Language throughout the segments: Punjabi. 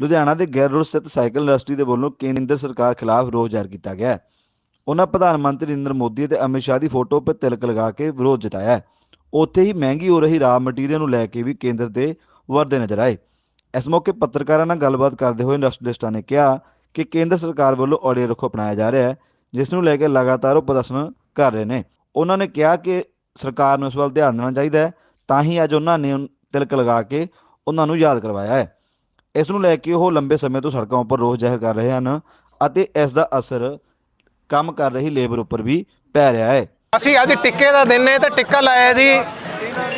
ਲੁਧਿਆਣਾ ਦੇ ਗੈਰ ਰੋਡ ਸਥਿਤ ਸਾਈਕਲ ਇੰਡਸਟਰੀ ਦੇ ਵੱਲੋਂ ਕੇਂਦਰ ਸਰਕਾਰ ਖਿਲਾਫ ਰੋਸ ਜ਼ਾਹਰ ਕੀਤਾ ਗਿਆ ਹੈ। ਉਹਨਾਂ ਪ੍ਰਧਾਨ ਮੰਤਰੀ ਨਰਿੰਦਰ ਮੋਦੀ ਅਤੇ ਅਮਿਤ ਸ਼ਾਹ ਦੀ ਫੋਟੋ 'ਤੇ ਤਿਲਕ ਲਗਾ ਕੇ ਵਿਰੋਧ ਜਤਾਇਆ ਹੈ। ਉੱਥੇ ਹੀ ਮਹਿੰਗੀ ਹੋ ਰਹੀ ਰਾਮ ਮਟੀਰੀਅਲ ਨੂੰ ਲੈ ਕੇ ਵੀ ਕੇਂਦਰ ਤੇ ਵਰਦੇ ਨਜ਼ਰ ਆਏ ਇਸ ਮੌਕੇ ਪੱਤਰਕਾਰਾਂ ਨਾਲ ਗੱਲਬਾਤ ਕਰਦੇ ਹੋਏ ਇੰਡਸਟਰੀਲਿਸਟਾਂ ਨੇ ਕਿਹਾ ਕਿ ਕੇਂਦਰ ਸਰਕਾਰ ਵੱਲੋਂ ਆਡੀਓ ਰੁਖ ਅਪਣਾਇਆ ਜਾ ਰਿਹਾ ਹੈ, ਜਿਸ ਨੂੰ ਲੈ ਕੇ ਲਗਾਤਾਰ ਉਹ ਪ੍ਰਦਰਸ਼ਨ ਕਰ ਰਹੇ ਨੇ ਉਹਨਾਂ ਨੇ ਕਿਹਾ ਕਿ ਸਰਕਾਰ ਨੂੰ ਇਸ ਵੱਲ ਧਿਆਨ ਦੇਣਾ ਚਾਹੀਦਾ ਹੈ, ਤਾਂ ਹੀ ਅੱਜ ਉਹਨਾਂ ਨੇ ਤਿਲਕ ਲਗਾ ਕੇ ਉਹਨਾਂ ਨੂੰ ਯਾਦ ਕਰਵਾਇਆ ਹੈ ਇਸ ਨੂੰ ਲੈ ਕੇ ਉਹ ਲੰਬੇ ਸਮੇਂ ਤੋਂ ਸੜਕਾਂ ਉੱਪਰ ਰੋਸ ਜ਼ਾਹਿਰ ਕਰ ਰਹੇ ਹਨ ਅਤੇ ਇਸ ਦਾ ਅਸਰ ਕੰਮ ਕਰ ਰਹੀ ਲੇਬਰ ਉੱਪਰ ਵੀ ਪੈ ਰਿਹਾ ਹੈ। ਅਸੀਂ ਅੱਜ ਟਿੱਕੇ ਦਾ ਦਿਨ ਹੈ ਤੇ ਟਿੱਕਾ ਲਾਇਆ ਜੀ।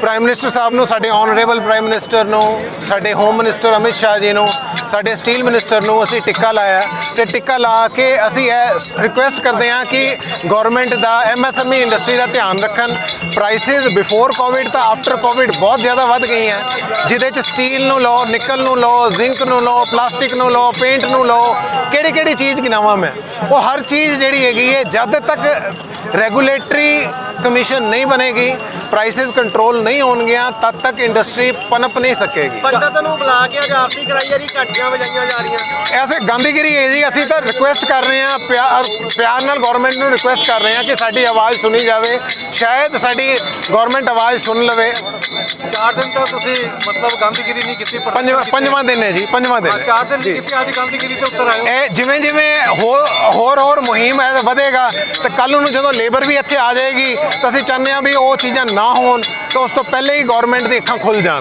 ਪ੍ਰਾਈਮ ਮਿਨਿਸਟਰ ਸਾਹਿਬ ਨੂੰ, ਸਾਡੇ ਆਨਰੇਬਲ ਪ੍ਰਾਈਮ ਮਿਨਿਸਟਰ ਨੂੰ, ਸਾਡੇ ਹੋਮ ਮਿਨਿਸਟਰ ਅਮਿਤ ਸ਼ਾਹ ਜੀ ਨੂੰ, ਸਾਡੇ ਸਟੀਲ ਮਿਨਿਸਟਰ ਨੂੰ ਅਸੀਂ ਟਿੱਕਾ ਲਾਇਆ ਤੇ ਟਿੱਕਾ ਲਾ ਕੇ ਅਸੀਂ ਇਹ ਰਿਕੁਐਸਟ ਕਰਦੇ ਹਾਂ ਕਿ ਗਵਰਨਮੈਂਟ ਦਾ ਐਮਐਸਐਮਈ ਇੰਡਸਟਰੀ ਦਾ ਧਿਆਨ ਰੱਖਣ। ਪ੍ਰਾਈਸਿਸ ਬਿਫੋਰ ਕੋਵਿਡ ਤਾਂ ਆਫਟਰ ਕੋਵਿਡ ਬਹੁਤ ਜ਼ਿਆਦਾ ਵੱਧ ਗਈਆਂ। ਜਿਹਦੇ ਚ ਸਟੀਲ ਨੂੰ ਲਓ ਨਿਕਲ ਨੂੰ ਲਓ ਜ਼ਿੰਕ ਨੂੰ ਲਓ ਪਲਾਸਟਿਕ ਨੂੰ ਲਓ ਪੇਂਟ ਨੂੰ ਲਓ ਕਿਹੜੀ ਕਿਹੜੀ ਚੀਜ਼ ਗਿਣਾਵਾਂ ਮੈਂ? ਉਹ ਹਰ ਚੀਜ਼ ਜਿਹੜੀ ਹੈਗੀ ਹੈ, ਜਦ ਤੱਕ ਰੈਗੂਲੇਟਰੀ ਕਮਿਸ਼ਨ ਨਹੀਂ ਬਣੇਗੀ ਪ੍ਰਾਈਸਿਸ ਕੰਟਰੋਲ ਨਹੀਂ ਹੋਣਗੀਆਂ ਤਦ ਤੱਕ ਇੰਡਸਟਰੀ ਪਨਪ ਨਹੀਂ ਸਕੇਗੀ ਪੰਡਤ ਨੂੰ ਬੁਲਾ ਕੇ ਅੱਜ ਆਰਤੀ ਕਰਾਈ ਜਾ ਰਹੀ ਘੰਟੀਆਂ ਵਜਾਈਆਂ ਜਾ ਰਹੀਆਂ ਐਸੇ ਗਾਂਧੀਗਿਰੀ ਹੈ ਜੀ ਅਸੀਂ ਤਾਂ ਰਿਕੁਐਸਟ ਕਰ ਰਹੇ ਹਾਂ ਪਿਆਰ ਪਿਆਰ ਨਾਲ ਗਵਰਨਮੈਂਟ ਨੂੰ ਰਿਕੁਐਸਟ ਕਰ ਰਹੇ ਹਾਂ ਕਿ ਸਾਡੀ ਆਵਾਜ਼ ਸੁਣੀ ਜਾਵੇ ਸ਼ਾਇਦ ਸਾਡੀ ਗਵਰਨਮੈਂਟ ਆਵਾਜ਼ ਸੁਣ ਲਵੇ ਚਾਰ ਦਿਨ ਤਾਂ ਤੁਸੀਂ ਮਤਲਬ ਗਾਂਧੀਗਿਰੀ ਨਹੀਂ ਕੀਤੀ ਪਰ ਪੰਜਵਾਂ ਪੰਜਵਾਂ ਦਿਨ ਹੈ ਜੀ ਪੰਜਵਾਂ ਦਿਨ। ਚਾਰ ਦਿਨ ਜੀ। ਨਹੀਂ ਕੀਤੀ ਅੱਜ ਗਾਂਧੀਗਿਰੀ ਤੇ ਉੱਤਰ ਆਇਓ ਇਹ ਜਿਵੇਂ ਜਿਵੇਂ ਹੋਰ ਹੋਰ ਹੋਰ ਮੁਹਿੰਮ ਹੈ ਵਧੇਗਾ ਤੇ ਕੱਲ ਨੂੰ ਜਦੋਂ ਲੇਬਰ ਵੀ ਇੱਥੇ ਆ ਜਾਏਗੀ ਤਾਂ ਅਸੀਂ ਚਾਹੁੰਦੇ ਹਾਂ ਵੀ ਉਹ ਚੀਜ਼ਾਂ ਨਾ ਹੋਣ ਤਾਂ ਉਸ ਤੋਂ ਪਹਿਲੇ ਹੀ ਗਵਰਨਮੈਂਟ ਦੀ ਅੱਖਾਂ ਖੁੱਲ ਜਾਣ।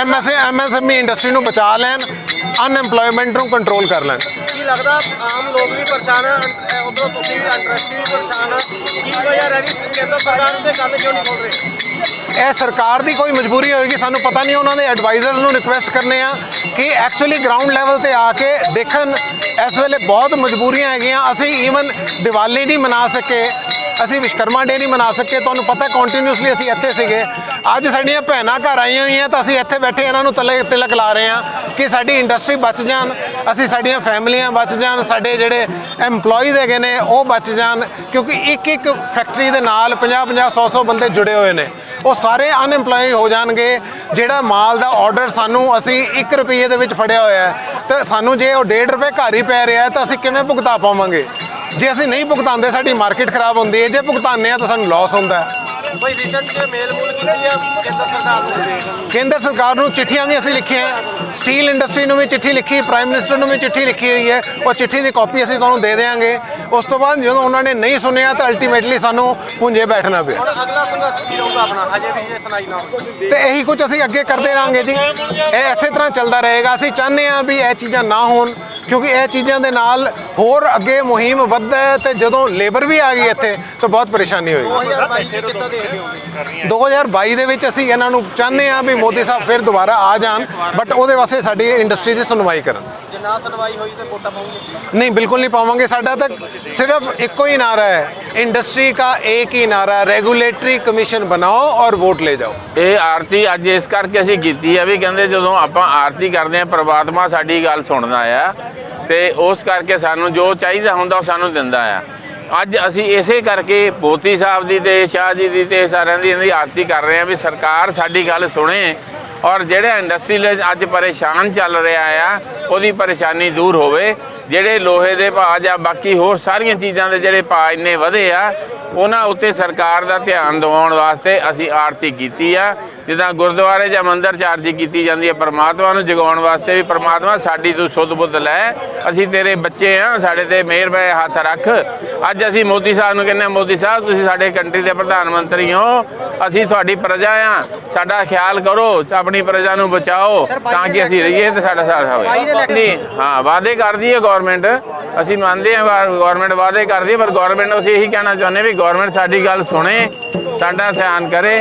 ਐਮਐਸਏ ਐਮਐਸਐਮਈ ਇੰਡਸਟਰੀ ਨੂੰ ਬਚਾ ਲੈਣ ਅਨਐਮਪਲੋਇਮੈਂਟ ਨੂੰ ਕੰਟਰੋਲ ਕਰ ਲੈਣ। ਕੀ ਲੱਗਦਾ ਆਮ ਲੋਕ ਵੀ ਪਰੇਸ਼ਾਨ ਆ ਉਧਰੋਂ ਤੁਸੀਂ ਵੀ ਇੰਡਸਟਰੀ ਵੀ ਪਰੇਸ਼ਾਨ ਆ। ਕੀ ਵਜ੍ਹਾ ਰਹਿ ਰਹੀ ਕੇਂਦਰ ਸਰਕਾਰ ਤੇ ਗੱਲ ਕਿਉਂ ਨਹੀਂ ਬੋਲ ਰਹੀ? ਇਹ ਸਰਕਾਰ ਦੀ ਕੋਈ ਮਜਬੂਰੀ ਹੋਏਗੀ ਸਾਨੂੰ ਪਤਾ ਨਹੀਂ ਉਹਨਾਂ ਦੇ ਐਡਵਾਈਜ਼ਰਸ ਨੂੰ ਰਿਕੁਐਸਟ ਕਰਨੇ ਆ ਕਿ ਐਕਚੁਅਲੀ ਗਰਾਊਂਡ ਲੈਵਲ ਤੇ ਆ ਕੇ ਦੇਖਣ। ਇਸ ਵੇਲੇ ਬਹੁਤ ਮਜਬੂਰੀਆਂ ਹੈਗੀਆਂ ਅਸੀਂ ਈਵਨ ਦੀਵਾਲੀ ਨਹੀਂ ਮਨਾ ਸਕੇ। ਅਸੀਂ ਵਿਸ਼ਕਰਮਾ ਡੇ ਨਹੀਂ ਮਨਾ ਸਕੇ, ਤੁਹਾਨੂੰ ਪਤਾ ਕੰਟੀਨਿਊਸਲੀ ਅਸੀਂ ਇੱਥੇ ਸੀਗੇ। ਅੱਜ ਸਾਡੀਆਂ ਭੈਣਾਂ ਘਰ ਆਈਆਂ ਹੋਈਆਂ ਤਾਂ ਅਸੀਂ ਇੱਥੇ ਬੈਠੇ ਇਹਨਾਂ ਨੂੰ ਤਲੇ ਤਿਲਕ ਲਾ ਰਹੇ ਹਾਂ ਕਿ ਸਾਡੀ ਇੰਡਸਟਰੀ ਬਚ ਜਾਣ, ਅਸੀਂ ਸਾਡੀਆਂ ਫੈਮਲੀਆਂ ਬਚ ਜਾਣ, ਸਾਡੇ ਜਿਹੜੇ EMPLOYEES ਹੈਗੇ ਨੇ ਉਹ ਬਚ ਜਾਣ, ਕਿਉਂਕਿ ਇੱਕ ਇੱਕ ਫੈਕਟਰੀ ਦੇ ਨਾਲ 50 50 100 100 ਬੰਦੇ ਜੁੜੇ ਹੋਏ ਨੇ। ਉਹ ਸਾਰੇ ਅਨਐਮਪਲੋਇਡ ਹੋ ਜਾਣਗੇ, ਜਿਹੜਾ ਮਾਲ ਦਾ ਆਰਡਰ ਸਾਨੂੰ ਅਸੀਂ 1 ਰੁਪਏ ਦੇ ਵਿੱਚ ਫੜਿਆ ਹੋਇਆ ਹੈ। ਤੇ ਸਾਨੂੰ ਜੇ ਉਹ 1.5 ਰੁਪਏ ਘਰ ਹੀ ਪੈ ਰਿਹਾ ਤਾਂ ਅਸੀਂ ਕਿਵੇਂ ਭੁਗਤਾ ਪਾਵਾਂਗੇ? ਜੇ ਅਸੀਂ ਨਹੀਂ ਭੁਗਤਾਉਂਦੇ ਸਾਡੀ ਮਾਰਕੀਟ ਖਰਾਬ ਹੁੰਦੀ ਹੈ। ਜੇ ਭੁਗਤਾਉਂਦੇ ਆ ਤਾਂ ਸਾਨੂੰ ਲਾਸ ਹੁੰਦਾ ਹੈ। ਕੋਈ ਰਿਟਰਨ 'ਚ ਮੇਲ ਮੂਲ ਕੀਤੀ ਆ ਕੇਂਦਰ ਸਰਕਾਰ ਨੂੰ ਕੇਂਦਰ ਸਰਕਾਰ ਨੂੰ ਚਿੱਠੀਆਂ ਵੀ ਅਸੀਂ ਲਿਖੀਆਂ ਸਟੀਲ ਇੰਡਸਟਰੀ ਨੂੰ ਵੀ ਚਿੱਠੀ ਲਿਖੀ ਪ੍ਰਾਈਮ ਮਿਨਿਸਟਰ ਨੂੰ ਵੀ ਚਿੱਠੀ ਲਿਖੀ ਹੋਈ ਹੈ। ਉਹ ਚਿੱਠੀ ਦੀ ਕਾਪੀ ਅਸੀਂ ਤੁਹਾਨੂੰ ਦੇ ਦੇਵਾਂਗੇ ਉਸ ਤੋਂ ਬਾਅਦ ਜਦੋਂ ਉਹਨਾਂ ਨੇ ਨਹੀਂ ਸੁਣਿਆ ਤਾਂ ਅਲਟੀਮੇਟਲੀ ਸਾਨੂੰ ਪੁੰਜੇ ਬੈਠਣਾ ਪਿਆ। ਹੁਣ ਅਗਲਾ ਸੰਘਰਸ਼ ਕੀ ਰਹੂਗਾ ਆਪਣਾ? ਅਜੇ ਵੀ ਜੇ ਸੁਣਾਈ ਨਾ ਹੋਵੇ। ਤੇ ਇਹੀ ਕੁਝ ਅਸੀਂ ਅੱਗੇ ਕਰਦੇ ਰਾਂਗੇ ਜੀ। ਇਹ ਐਸੇ ਤਰ੍ਹਾਂ ਚੱਲਦਾ ਰਹੇਗਾ। ਅਸੀਂ ਚਾਹੁੰਦੇ ਹਾਂ ਵੀ ਇਹ ਚੀਜ਼ਾਂ ਨਾ ਹੋਣ ਕਿਉਂਕਿ ਇਹ ਚੀਜ਼ਾਂ ਦੇ ਨਾਲ ਹੋਰ ਅੱਗੇ ਮੁਹਿੰਮ ਵੱਧਦਾ ਹੈ ਤੇ ਜਦੋਂ ਲੇਬਰ ਵੀ ਆ ਗਈ ਇੱਥੇ ਤਾਂ ਬਹੁਤ ਪਰੇਸ਼ਾਨੀ ਹੋਏਗੀ। 2022 'ਚ ਕਿੱਦਾਂ ਦੇਖਦੇ ਹੋ 2022 ਦੇ ਵਿੱਚ ਅਸੀਂ ਇਹਨਾਂ ਨੂੰ ਚਾਹੁੰਦੇ ਹਾਂ ਵੀ ਮੋਦੀ ਸਾਹਿਬ ਫਿਰ ਦੁਬਾਰਾ ਆ ਜਾਣ ਬਟ ਉਹਦੇ ਵਾਸਤੇ ਸਾਡੀ ਇੰਡਸਟਰੀ ਦੀ ਸੁਣਵਾਈ ਕਰਨ। ਨਹੀਂ ਬਿਲਕੁਲ ਨਹੀਂ ਪਾਵਾਂਗੇ। ਸਾਡਾ ਤਾਂ ਸਿਰਫ ਇੱਕੋ ਹੀ ਨਾਰਾ ਹੈ। ਇੰਡਸਟਰੀ ਦਾ ਇੱਕ ਹੀ ਨਾਰਾ ਰੈਗੂਲੇਟਰੀ ਕਮਿਸ਼ਨ ਬਣਾਓ ਔਰ ਵੋਟ ਲੈ ਜਾਓ। ਇਹ ਆਰਤੀ ਅੱਜ ਇਸ ਕਰਕੇ ਅਸੀਂ ਕੀਤੀ ਹੈ ਵੀ ਕਹਿੰਦੇ ਜਦੋਂ ਆਪਾਂ ਆਰਤੀ ਕਰਦੇ ਆ ਪ੍ਰਮਾਤਮਾ ਸਾਡੀ ਗੱਲ ਸੁਣਦਾ ਆ ਤੇ ਉਸ ਕਰਕੇ ਸਾਨੂੰ ਜੋ ਚਾਹੀਦਾ ਹੁੰਦਾ ਉਹ ਸਾਨੂੰ ਦਿੰਦਾ ਆ। ਅੱਜ ਅਸੀਂ ਇਸੇ ਕਰਕੇ ਪੋਤੀ ਸਾਹਿਬ ਦੀ ਤੇ ਸ਼ਾਹ ਜੀ ਦੀ ਤੇ ਸਾਰਿਆਂ ਦੀ ਇਹਦੀ ਆਰਤੀ ਕਰ ਰਹੇ ਆ ਵੀ ਸਰਕਾਰ ਸਾਡੀ ਗੱਲ ਸੁਣੇ ਔਰ ਜਿਹੜਾ ਇੰਡਸਟਰੀ ਅੱਜ ਪਰੇਸ਼ਾਨ ਚੱਲ ਰਿਹਾ ਆ, ਉਹਦੀ ਪਰੇਸ਼ਾਨੀ ਦੂਰ ਹੋਵੇ। ਜਿਹੜੇ ਲੋਹੇ ਦੇ ਭਾਅ ਜਾਂ ਬਾਕੀ ਹੋਰ ਸਾਰੀਆਂ ਚੀਜ਼ਾਂ ਦੇ ਜਿਹੜੇ ਭਾਅ ਇੰਨੇ ਵਧੇ ਆ, ਉਹਨਾਂ ਉੱਤੇ ਸਰਕਾਰ ਦਾ ਧਿਆਨ ਦਿਵਾਉਣ ਵਾਸਤੇ ਅਸੀਂ ਆਰਤੀ ਕੀਤੀ ਆ। ਜਿੱਦਾਂ ਗੁਰਦੁਆਰੇ ਜਾਂ ਮੰਦਿਰ 'ਚ ਆਰਤੀ ਕੀਤੀ ਜਾਂਦੀ ਹੈ ਪਰਮਾਤਮਾ ਨੂੰ ਜਗਾਉਣ ਵਾਸਤੇ ਵੀ ਪਰਮਾਤਮਾ ਸਾਡੀ ਤੂੰ ਸੁਧ ਬੁੱਧ ਲੈ। ਅਸੀਂ ਤੇਰੇ ਬੱਚੇ ਆ ਸਾਡੇ ਤੇ ਮਿਹਰ ਬੈ ਹੱਥ ਰੱਖ। ਅੱਜ ਅਸੀਂ ਮੋਦੀ ਸਾਹਿਬ ਨੂੰ ਕਹਿੰਦੇ ਮੋਦੀ ਸਾਹਿਬ ਤੁਸੀਂ ਸਾਡੇ ਕੰਟਰੀ ਦੇ ਪ੍ਰਧਾਨ ਮੰਤਰੀ ਹੋ। ਅਸੀਂ ਤੁਹਾਡੀ ਪ੍ਰਜਾ ਆ। ਸਾਡਾ ਖਿਆਲ ਕਰੋ ਆਪਣੀ ਪ੍ਰਜਾ ਨੂੰ ਬਚਾਓ ਤਾਂ ਕਿ ਅਸੀਂ ਰਹੀਏ ਤੇ ਸਾਡਾ ਸਾਥ ਹੋਵੇ ਹਾਂ ਵਾਅਦੇ ਕਰਦੀ ਹੈ ਗਵਰਨਮੈਂਟ ਅਸੀਂ ਮੰਨਦੇ ਹਾਂ ਗਵਰਨਮੈਂਟ ਵਾਅਦੇ ਕਰਦੀ ਹੈ ਪਰ ਗਵਰਨਮੈਂਟ ਨੂੰ ਅਸੀਂ ਇਹੀ ਕਹਿਣਾ ਚਾਹੁੰਦੇ ਵੀ ਗਵਰਨਮੈਂਟ ਸਾਡੀ ਗੱਲ ਸੁਣੇ ਸਾਡਾ ਧਿਆਨ ਕਰੇ।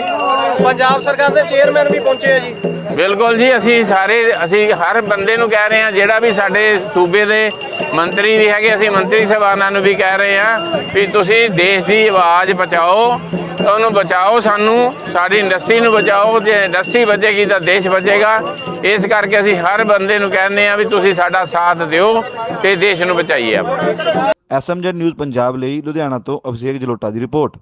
ਪੰਜਾਬ ਸਰਕਾਰ ਦੇ ਚੇਅਰਮੈਨ ਵੀ ਪਹੁੰਚੇ ਆ ਜੀ। ਬਿਲਕੁਲ ਜੀ ਅਸੀਂ ਸਾਰੇ ਅਸੀਂ ਹਰ ਬੰਦੇ ਨੂੰ ਕਹਿ ਰਹੇ ਹਾਂ ਜਿਹੜਾ ਵੀ ਸਾਡੇ ਸੂਬੇ ਦੇ ਮੰਤਰੀ ਵੀ ਹੈਗੇ ਅਸੀਂ ਮੰਤਰੀ ਸਾਹਿਬਾਨਾਂ ਨੂੰ ਵੀ ਕਹਿ ਰਹੇ ਹਾਂ ਵੀ ਤੁਸੀਂ ਦੇਸ਼ ਦੀ ਆਵਾਜ਼ ਬਚਾਓ ਉਹਨੂੰ ਬਚਾਓ ਸਾਨੂੰ ਸਾਡੀ ਇੰਡਸਟਰੀ ਨੂੰ ਬਚਾਓ ਜੇ ਇੰਡਸਟਰੀ ਬਚੇਗੀ ਤਾਂ ਦੇਸ਼ ਬਚੇਗਾ ਇਸ ਕਰਕੇ ਅਸੀਂ ਹਰ ਬੰਦੇ ਨੂੰ ਕਹਿੰਦੇ ਹਾਂ ਵੀ ਤੁਸੀਂ ਸਾਡਾ ਸਾਥ ਦਿਓ ਤੇ ਦੇਸ਼ ਨੂੰ ਬਚਾਈਏ ਆਪਾਂ। ਐਸਐਮਜੀ ਨਿਊਜ਼ ਪੰਜਾਬ ਲਈ ਲੁਧਿਆਣਾ ਤੋਂ ਅਭਿਸ਼ੇਕ ਜਲੋਟਾ ਦੀ ਰਿਪੋਰਟ।